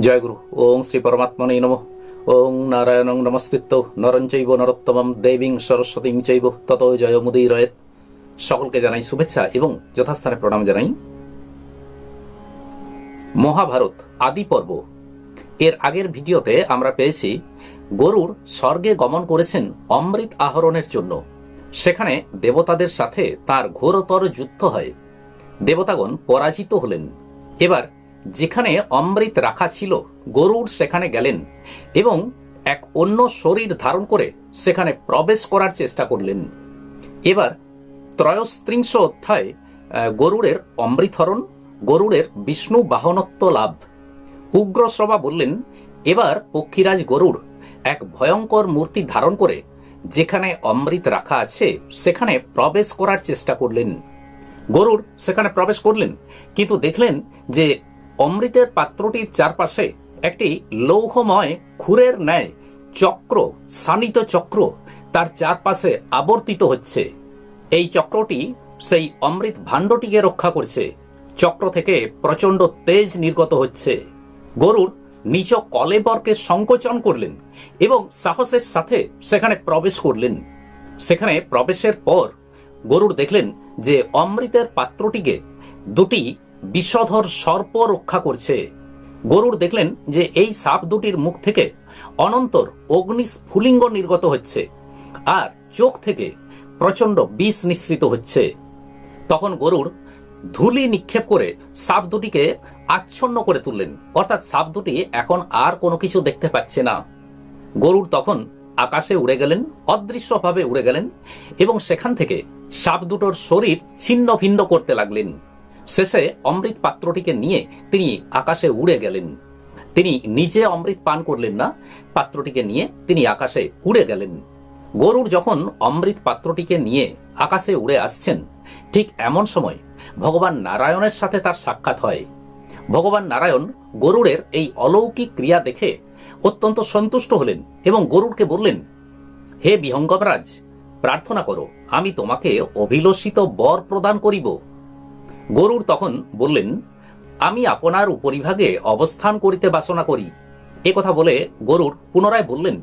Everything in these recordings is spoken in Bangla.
জয়গুরু। ওং শ্রী পরমাত্মনে নম। ওং নারায়ণং নমস্কৃত নরঞ্চৈব নরোত্তমম দেবীং সরস্বতীং চৈব। তত জয় মুদিরয়েত সকলকে জানাই শুভেচ্ছা এবং যথাস্থানে প্রণাম জানাই। মহাভারত, আদি পর্ব। এর আগের ভিডিওতে আমরা পেয়েছি, গরুর স্বর্গে গমন করেছেন অমৃত আহরণের জন্য। সেখানে দেবতাদের সাথে তার ঘোরতর যুদ্ধ হয়। দেবতাগণ পরাজিত হলেন। এবার যেখানে অমৃত রাখা ছিল, গরুর সেখানে গেলেন এবং এক অন্য শরীর ধারণ করে সেখানে প্রবেশ করার চেষ্টা করলেন। এবার ত্রয়স্ত্রিংশ অধ্যায় গরুড়ের অমৃতহরণ, গরুড়ের বিষ্ণু বাহনত্ব লাভ। উগ্রশ্রবা বললেন, এবার পক্ষীরাজ গরুড় এক ভয়ঙ্কর মূর্তি ধারণ করে যেখানে অমৃত রাখা আছে, সেখানে প্রবেশ করার চেষ্টা করলেন। গরুড় সেখানে প্রবেশ করলেন, কিন্তু দেখলেন যে অমৃতের পাত্রটির চারপাশে একটি লৌহময় খুরের ন্যায় চক্র সানিত চক্র, তার চারপাশে আবর্তিত হচ্ছে। এই চক্রটি সেই অমৃত ভাণ্ডটিকে রক্ষা করছে। চক্র থেকে প্রচণ্ড তেজ নির্গত হচ্ছে। গরুর নিজ কলেবরকে সংকোচন করলেন এবং সাহসের সাথে সেখানে প্রবেশ করলেন। সেখানে প্রবেশের পর গরুর দেখলেন যে অমৃতের পাত্রটিকে দুটি বিষধর সর্প রক্ষা করছে। গরুর দেখলেন যে এই সাপ দুটির মুখ থেকে অনন্তর অগ্নি স্ফুলিঙ্গ নির্গত হচ্ছে আর চোখ থেকে প্রচণ্ড বিষ নিঃসৃত হচ্ছে। তখন গরুর ধুলি নিক্ষেপ করে সাপ দুটিকে আচ্ছন্ন করে তুললেন। অর্থাৎ সাপ দুটি এখন আর কোনো কিছু দেখতে পাচ্ছে না। গরুর তখন আকাশে উড়ে গেলেন, অদৃশ্যভাবে উড়ে গেলেন এবং সেখান থেকে সাপ দুটোর শরীর ছিন্ন ভিন্ন করতে লাগলেন। শেষে অমৃত পাত্রটিকে নিয়ে তিনি আকাশে উড়ে গেলেন। তিনি নিজে অমৃত পান করলেন না, পাত্রটিকে নিয়ে তিনি আকাশে উড়ে গেলেন। গরুর যখন অমৃত পাত্রটিকে নিয়ে আকাশে উড়ে আসছেন, ঠিক এমন সময় ভগবান নারায়ণের সাথে তার সাক্ষাৎ হয়। ভগবান নারায়ণ গরুড়ের এই অলৌকিক ক্রিয়া দেখে অত্যন্ত সন্তুষ্ট হলেন এবং গরুড়কে বললেন, হে বিহঙ্গমরাজ প্রার্থনা করো, আমি তোমাকে অভিলষিত বর প্রদান করিব। গরুর তখন বললেন, আমি আপনার উপরিভাগে অবস্থান করিতে বাসনা করি। এ কথা বলে গরুর পুনরায় বললেন,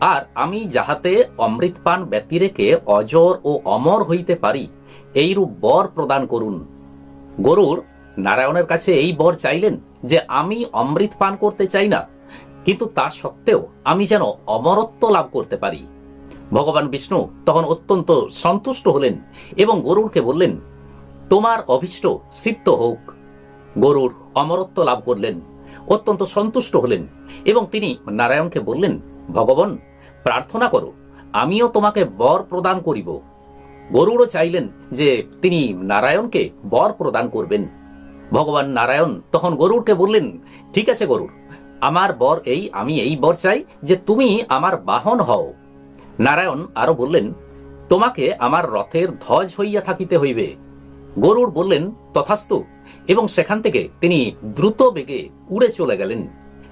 আর আমি যাহাতে অমৃত পান ব্যতিরেকে অজর ও অমর হইতে পারি, এইরূপ বর প্রদান করুন। গরুর নারায়ণের কাছে এই বর চাইলেন যে, আমি অমৃত পান করতে চাই না, কিন্তু তা সত্ত্বেও আমি যেন অমরত্ব লাভ করতে পারি। ভগবান বিষ্ণু তখন অত্যন্ত সন্তুষ্ট হলেন এবং গরুরকে বললেন তোমার অভিষ্ট সিদ্ধ হোক। গরুর অমরত্ব লাভ করলেন, অত্যন্ত সন্তুষ্ট হলেন এবং তিনি নারায়ণকে বললেন, ভগবান, প্রার্থনা করো, আমিও তোমাকে বর প্রদান করিব। গরুড়ও চাইলেন যে তিনি নারায়ণকে বর প্রদান করবেন। ভগবান নারায়ণ তখন গরুড়কে বললেন, ঠিক আছে গরুড়, আমার বর এই, আমি এই বর চাই যে তুমি আমার বাহন হও। নারায়ণ আরও বললেন, তোমাকে আমার রথের ধ্বজ হইয়া থাকিতে হইবে। গরুড় বললেন, তথাস্তু। এবং সেখান থেকে তিনি দ্রুত বেগে উড়ে চলে গেলেন।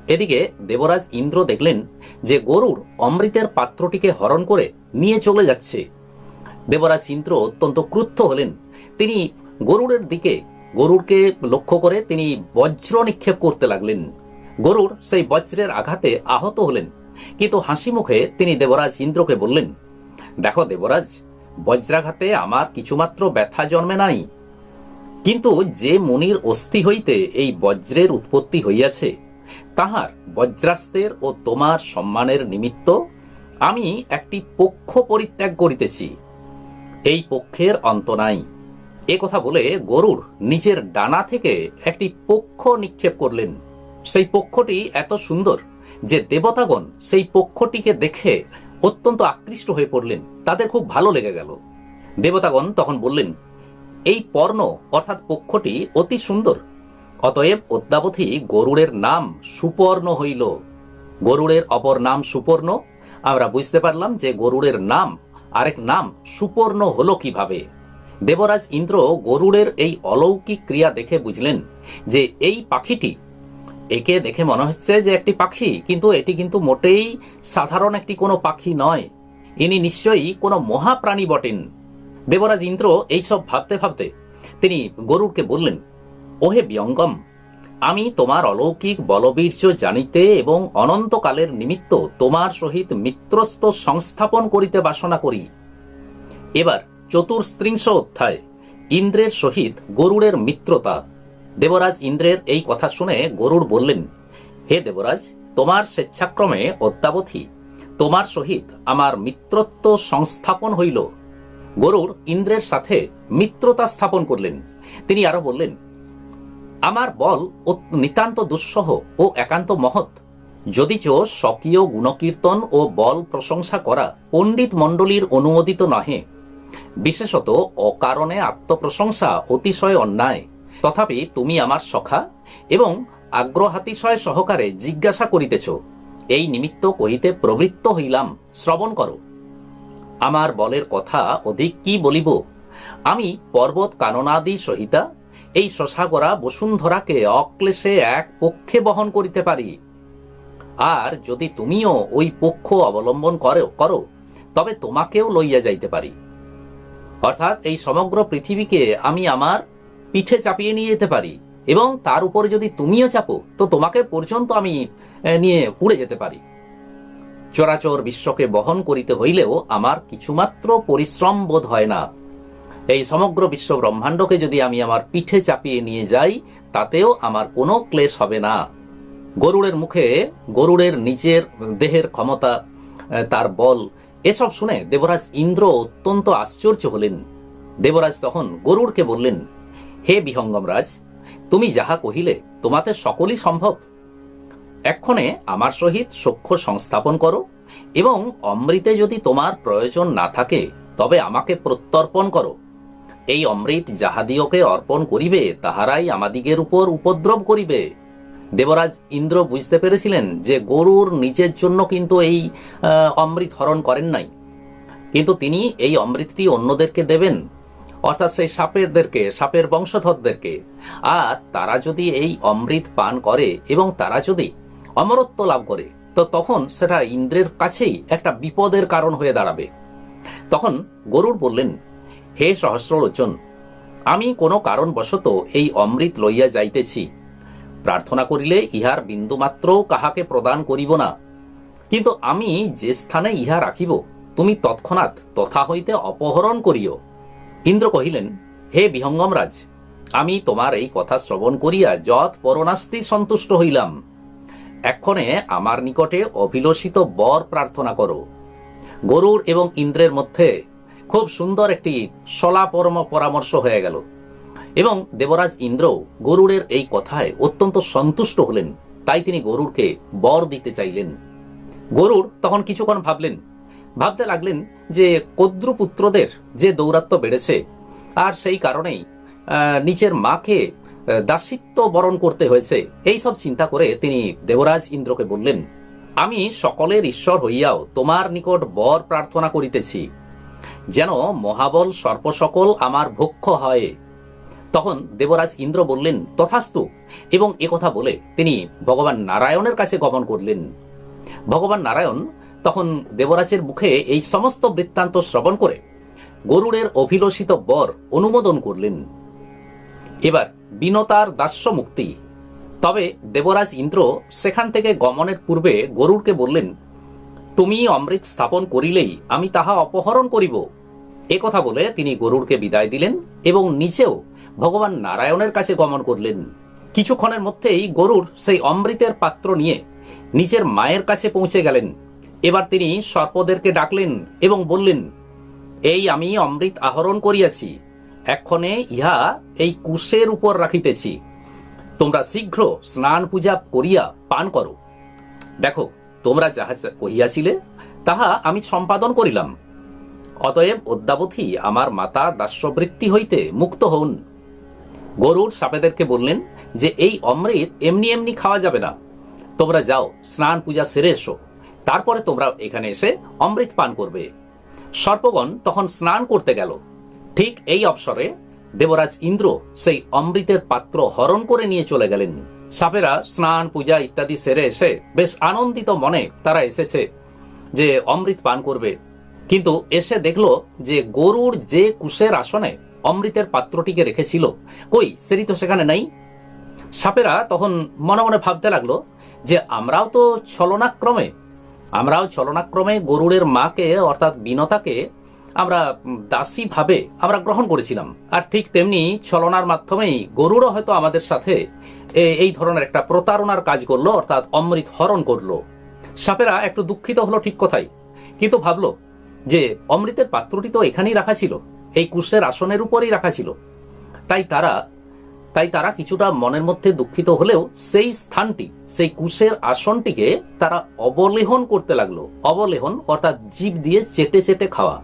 এদিকে দেবরাজ ইন্দ্র দেখলেন যে গরুর অমৃতের পাত্রটিকে হরণ করে নিয়ে চলে যাচ্ছে। দেবরাজ ইন্দ্র অত্যন্ত ক্রুদ্ধ হলেন। তিনি গরুড়ের দিকে গরুরকে লক্ষ্য করে তিনি বজ্র নিক্ষেপ করতে লাগলেন। গরুর সেই বজ্রের আঘাতে আহত হলেন। কিন্তু হাসি মুখে তিনি দেবরাজ ইন্দ্রকে বললেন, দেখো দেবরাজ বজ্রাঘাতে আমার কিছুমাত্র ব্যথা জন্মে নাই। কিন্তু যে মুনির অস্থি হইতে এই বজ্রের উৎপত্তি হইয়াছে, তাহার বজ্রাস্তের ও তোমার সম্মানের নিমিত্ত আমি একটি পক্ষ পরিত্যাগ করিতেছি। এই পক্ষের অন্ত নাই। এ কথা বলে গরুর নিজের ডানা থেকে একটি পক্ষ নিক্ষেপ করলেন। সেই পক্ষটি এত সুন্দর যে দেবতাগণ সেই পক্ষটিকে দেখে অত্যন্ত আকৃষ্ট হয়ে পড়লেন। তাদের খুব ভালো লেগে গেল। দেবতাগণ তখন বললেন, এই পর্ণ অর্থাৎ পক্ষটি অতি সুন্দর। অতএব অদ্যাবধি গরুড়ের নাম সুপর্ণ হইল। গরুড়ের অপর নাম সুপর্ণ। আমরা বুঝতে পারলাম যে গরুড়ের নাম, আরেক নাম সুপর্ণ হলো কীভাবে। দেবরাজ ইন্দ্র গরুড়ের এই অলৌকিক ক্রিয়া দেখে বুঝলেন যে এই পাখিটি একে দেখে মনে হচ্ছে যে একটি পাখি, কিন্তু এটি কিন্তু মোটেই সাধারণ একটি কোনো পাখি নয়। ইনি নিশ্চয়ই কোনো মহাপ্রাণী বটেন। দেবরাজ ইন্দ্র এইসব ভাবতে ভাবতে তিনি গরুরকে বললেন, ওহে বিয়ঙ্গম, আমি তোমার অলৌকিক বলবীর্য জানিতে এবং অনন্তকালের নিমিত্ত তোমার সহিত মিত্রস্ত সংস্থাপন করিতে বাসনা করি। এবার চতুর্স্ত্রিংশ অধ্যায়, ইন্দ্রের সহিত গরুড়ের মিত্রতা। দেবরাজ ইন্দ্রের এই কথা শুনে গরুড় বললেন, হে দেবরাজ, তোমার স্বেচ্ছাক্রমে অদ্যাবধি তোমার সহিত আমার মিত্রত্ব সংস্থাপন হইল। গরুড় ইন্দ্রের সাথে মিত্রতা স্থাপন করলেন। তিনি আরও বললেন, আমার বল নিতান্ত দুঃসহ ও একান্ত মহৎ। যদিচ স্বকীয় গুণকীর্তন ও বল প্রশংসা করা পণ্ডিত মণ্ডলীর অনুমোদিত নহে। বিশেষত অকারণে আত্মপ্রশংসা অতিশয় অন্যায়। তথাপি তুমি আমার সখা এবং আগ্রহাতিশয় সহকারে জিজ্ঞাসা করিতেছ, এই নিমিত্ত কহিতে প্রবৃত্ত হইলাম, শ্রবণ করো। আমার বলের কথা অধিক কি বলিব? আমি পর্বত কাননাদি সহিতা, এই শশাগরা বসুন্ধরাকে অক্লেশে এক পক্ষে বহন করিতে পারি। আর যদি তুমিও ওই পক্ষ অবলম্বন করো করো, তবে তোমাকেও লইয়া যাইতে পারি। অর্থাৎ এই সমগ্র পৃথিবীকে আমি আমার পিঠে চাপিয়ে নিয়ে যেতে পারি এবং তার উপরে যদি তুমিও চাপো, তো তোমাকে পর্যন্ত আমি নিয়ে উড়ে যেতে পারি। চরাচর বিশ্বকে বহন করিতে হইলেও আমার কিছুমাত্র পরিশ্রম বোধ হয় না। এই সমগ্র বিশ্ব ব্রহ্মাণ্ডকে যদি আমি আমার পিঠে চাপিয়ে নিয়ে যাই, তাতেও আমার কোনো ক্লেশ হবে না। গরুড়ের মুখে, গরুড়ের নিজের দেহের ক্ষমতা তার বল, এসব শুনে দেবরাজ ইন্দ্র অত্যন্ত আশ্চর্য হলেন। দেবরাজ তখন গরুড়কে বললেন হে বিহঙ্গমরাজ, তুমি যাহা কহিলে, তোমাতে সকলই সম্ভব। এক্ষণে আমার সহিত সখ্য সংস্থাপন করো, এবং অমৃতে যদি তোমার প্রয়োজন না থাকে, তবে আমাকে প্রত্যর্পণ করো। এই অমৃত যাহাদিওকে অর্পণ করিবে, তাহারাই আমাদিগের উপর উপদ্রব করিবে। দেবরাজ ইন্দ্র বুঝতে পেরেছিলেন যে গরুর নিজের জন্য কিন্তু এই অমৃত হরণ করেন নাই। কিন্তু তিনি এই অমৃতটি অন্যদেরকে দেবেন। অর্থাৎ সেই সাপেরদেরকে, সাপের বংশধরদেরকে। আর তারা যদি এই অমৃত পান করে এবং তারা যদি অমরত্ব লাভ করে, তো তখন সেটা ইন্দ্রের কাছেই একটা বিপদের কারণ হয়ে দাঁড়াবে। তখন গরুর বললেন, হে সহস্রলোচন, আমি কোনো কারণবশত এই অমৃত লইয়া যাইতেছি। প্রার্থনা করিলে ইহার বিন্দুমাত্রও কাহাকে প্রদান করিব না। কিন্তু আমি যে স্থানে ইহা রাখিব, তুমি তৎক্ষণাৎ তথা হইতে অপহরণ করিও। ইন্দ্র কহিলেন, হে বিহঙ্গমরাজ, আমি তোমার এই কথা শ্রবণ করিয়া যৎ পরনাস্তি সন্তুষ্ট হইলাম। এক্ষণে আমার নিকটে অভিলষিত বর প্রার্থনা করো। গরুর এবং ইন্দ্রের মধ্যে খুব সুন্দর একটি সলাপরম পরামর্শ হয়ে গেল এবং দেবরাজ ইন্দ্র গরুড়ের এই কথায় অত্যন্ত সন্তুষ্ট হলেন। তাই তিনি গরুড়কে বর দিতে চাইলেন। গরুড় তখন কিছুক্ষণ ভাবলেন ভাবতে লাগলেন যে কদ্রুপুত্রদের যে দৌরাত্ম্য বেড়েছে, আর সেই কারণেই নিজের মাকে দাসিত্ব বরণ করতে হয়েছে। এই সব চিন্তা করে তিনি দেবরাজ ইন্দ্রকে বললেন, আমি সকলের ঈশ্বর হইয়াও তোমার নিকট বর প্রার্থনা করিতেছি। যেন মহাবল সর্পসকল আমার ভক্ষ হয়। তখন দেবরাজ ইন্দ্র বললেন, তথাস্তু। এবং একথা বলে তিনি ভগবান নারায়ণের কাছে গমন করলেন। ভগবান নারায়ণ তখন দেবরাজের মুখে এই সমস্ত বৃত্তান্ত শ্রবণ করে গরুড়ের অভিলষিত বর অনুমোদন করলেন। এবার বিনতার দাস্য মুক্তি। তবে দেবরাজ ইন্দ্র সেখান থেকে গমনের পূর্বে গরুড়কে বললেন, তুমি অমৃত স্থাপন করিলেই আমি তাহা অপহরণ করিব। এ কথা বলে তিনি গরুড়কে বিদায় দিলেন এবং নিজেও ভগবান নারায়ণের কাছে গমন করলেন। কিছুক্ষণের মধ্যেই গরুর সেই অমৃতের পাত্র নিয়ে নিজের মায়ের কাছে পৌঁছে গেলেন। এবার তিনি সর্পদেরকে ডাকলেন এবং বললেন, এই আমি অমৃত আহরণ করিয়াছি, এক্ষণে ইহা এই কুশের উপর রাখিতেছি। তোমরা শীঘ্র স্নান পূজা করিয়া পান করো। দেখো, তোমরা যাহা কহিয়াছিলে, তাহা আমি সম্পাদন করিলাম। অতএব অদ্যাবধি আমার মাতা দাস্যবৃত্তি হইতে মুক্ত হন গরুর সাপেদেরকে বললেন যে, এই অমৃত এমনি এমনি খাওয়া যাবে না। তোমরা যাও স্নান পূজা সেরে এসো। তারপরে তোমরা এখানে এসে অমৃত পান করবে। সর্পগণ তখন স্নান করতে গেল। ঠিক এই অবসরে দেবরাজ ইন্দ্র সেই অমৃতের পাত্র হরণ করে নিয়ে চলে গেলেন। সাপেরা স্নান, পূজা ইত্যাদি সেরে এসে বেশ আনন্দিত মনে তারা এসেছে যে অমৃত পান করবে। কিন্তু এসে দেখল যে গরুর যে কুশের আসনে অমৃতের পাত্রটিকে রেখেছিল, কই সেটি তো সেখানে নাই। সাপেরা তখন মনে মনে ভাবতে লাগল যে আমরাও তো ছলনাক্রমে আমরাও ছলনাক্রমে গরুড়ের মাকে, অর্থাৎ বিনতাকে, আমরা দাসী ভাবে আমরা গ্রহণ করেছিলাম। আর ঠিক তেমনি ছলনার মাধ্যমেই গরুড়ও হয়তো আমাদের সাথে এই ধরনের একটা প্রতারণার কাজ করল, অর্থাৎ অমৃত হরণ করল। সাপেরা একটু দুঃখিত হলো ঠিক কথাই, কিন্তু ভাবলো যে অমৃতের পাত্রটি তো এখানেই রাখা ছিল, এই কুশের আসনের উপরেই রাখা ছিল। তাই তারা তাই তারা কিছুটা মনের মধ্যে দুঃখিত হলেও সেই স্থানটি, সেই কুশের আসনটিকে তারা অবলেহন করতে লাগল। অবলেহন অর্থাৎ জীব দিয়ে চেটে চেটে খাওয়া।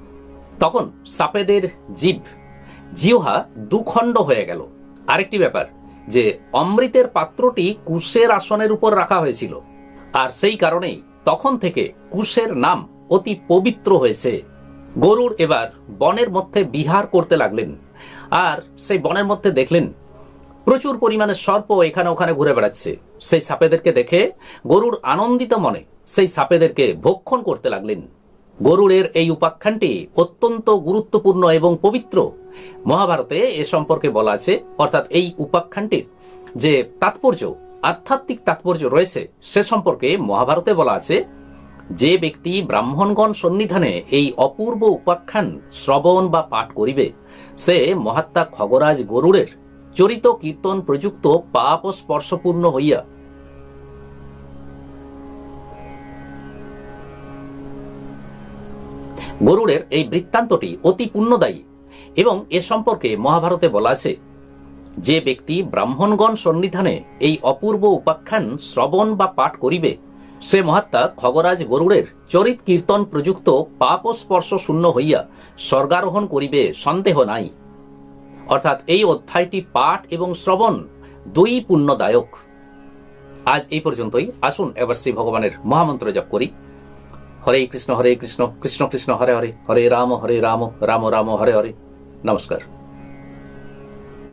তখন সাপেদের জীব, জিহ্বা দুখণ্ড হয়ে গেল। আরেকটি ব্যাপার, যে অমৃতের পাত্রটি কুশের আসনের উপর রাখা হয়েছিল। আর সেই কারণেই তখন থেকে কুশের নাম অতি পবিত্র হয়েছে। গরুর এবার বনের মধ্যে বিহার করতে লাগলেন। আর সেই বনের মধ্যে দেখলেন প্রচুর পরিমাণে সর্প এখানে ওখানে ঘুরে বেড়াচ্ছে। সেই সাপেদেরকে দেখে গরুর আনন্দিত মনে সেই সাপেদেরকে ভক্ষণ করতে লাগলেন। গরুড়ের এই উপাখ্যানটি অত্যন্ত গুরুত্বপূর্ণ এবং পবিত্র। মহাভারতে এ সম্পর্কে বলা আছে, অর্থাৎ এই উপাখ্যানটির যে তাৎপর্য, আধ্যাত্মিক তাৎপর্য রয়েছে, সে সম্পর্কে মহাভারতে বলা আছে, যে ব্যক্তি ব্রাহ্মণগণ সন্নিধানে এই অপূর্ব উপাখ্যান শ্রবণ বা পাঠ করিবে, সে মহাত্মা খগরাজ গরুড়ের চরিত, কীর্তন, প্রযুক্ত, পাপ ও স্পর্শপূর্ণ হইয়া। গরুড়ের এই বৃত্তান্তটি অতি পুণ্যদায়ী এবং এ সম্পর্কে মহাভারতে বলা আছে, যে ব্যক্তি ব্রাহ্মণগণ সন্নিধানে এই অপূর্ব উপাখ্যান শ্রবণ বা পাঠ করিবে, সে মহাত্মা খগরাজ গরুড়ের চরিত, কীর্তন, প্রযুক্ত, পাপ স্পর্শ শূন্য হইয়া স্বর্গারোহণ করিবে, সন্দেহ নাই। অর্থাৎ এই অধ্যায়টি পাঠ এবং শ্রবণ দুই পুণ্যদায়ক। আজ এই পর্যন্তই। আসুন এবার শ্রী ভগবানের মহামন্ত্র জপ করি। হরে কৃষ্ণ হরে কৃষ্ণ কৃষ্ণ কৃষ্ণ, হরে হরে হরে রাম হরে রাম রাম রাম, হরে হরে। নমস্কার।